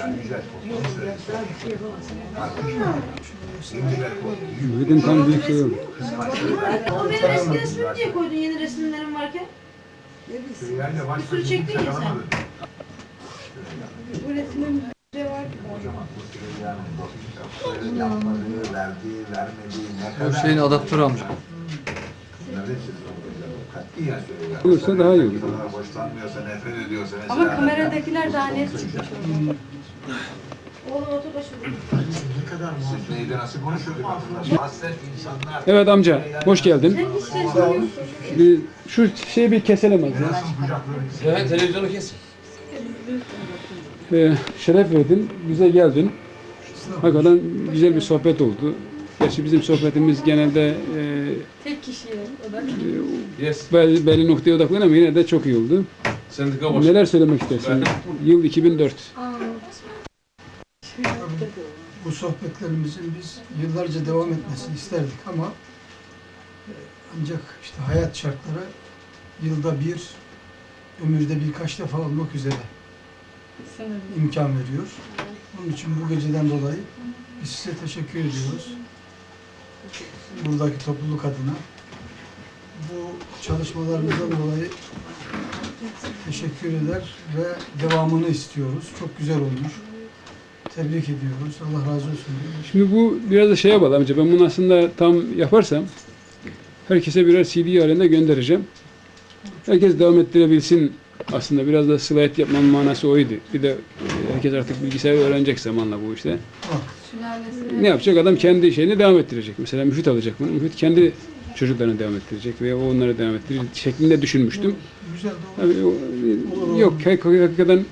Yani güzel kokmuş. Güzel kokmuş. Mühit'in tam büyük şey oldu. O benim eski resmimi niye koydun yeni resimlerim varken? Köylerde baş Bir sürü çektin ya sen. Bu resmin verdiği, vermediği ne kadar... O şeyin adaptörü amca. Hepsi katiyen söylüyor. Olursa daha iyi olur. Ne kadar Hoşlanmıyorsa, nefret ediyorsa mesela... Ama kameradakiler daha net çıkmış. Oğlum otur da şurada. Siz neydi nasıl konuşuyorduk? Hasret insanlar... Evet amca, hoş geldin. Bir, şu şeyi bir keselim az ya. Evet, televizyonu kes. Ee, şeref verdin, bize geldin. Hakikaten güzel bir sohbet oldu. Gerçi bizim sohbetimiz genelde e, Tek kişiye o da. Yes. belli, belli noktaya odaklı ama yine de çok iyi oldu. Sendika boş. Neler söylemek istersin? Yıl 2004. Bu sohbetlerimizin biz yıllarca devam etmesini isterdik ama e, ancak işte hayat şartları yılda bir, ömürde birkaç defa olmak üzere imkan veriyor. Onun için bu geceden dolayı biz size teşekkür ediyoruz. Buradaki topluluk adına. Bu çalışmalarınızdan dolayı teşekkür eder ve devamını istiyoruz. Çok güzel olmuş. Tebrik ediyoruz. Allah razı olsun. Şimdi bu biraz da şeye bağlı amca. Ben bunu aslında tam yaparsam herkese birer CD halinde göndereceğim. Herkes devam ettirebilsin aslında. Biraz da sılayet yapmanın manası oydu. Bir de herkes artık bilgisayarı öğrenecek zamanla bu işte. Sülalesi. Ne yapacak? Adam kendi şeyini devam ettirecek. Mesela müfit alacak bunu. Müfit kendi çocuklarını devam ettirecek veya o onları devam ettirecek şeklinde düşünmüştüm. Güzel de Tabii o- yok hak- hakikaten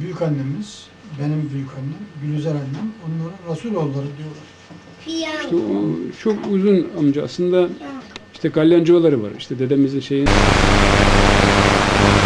Büyük annemiz, benim büyük annem, Gülüzer annem, onlara Rasuloğulları diyorlar. işte o çok uzun amca aslında işte Galyancıoğulları var. İşte dedemizin şeyin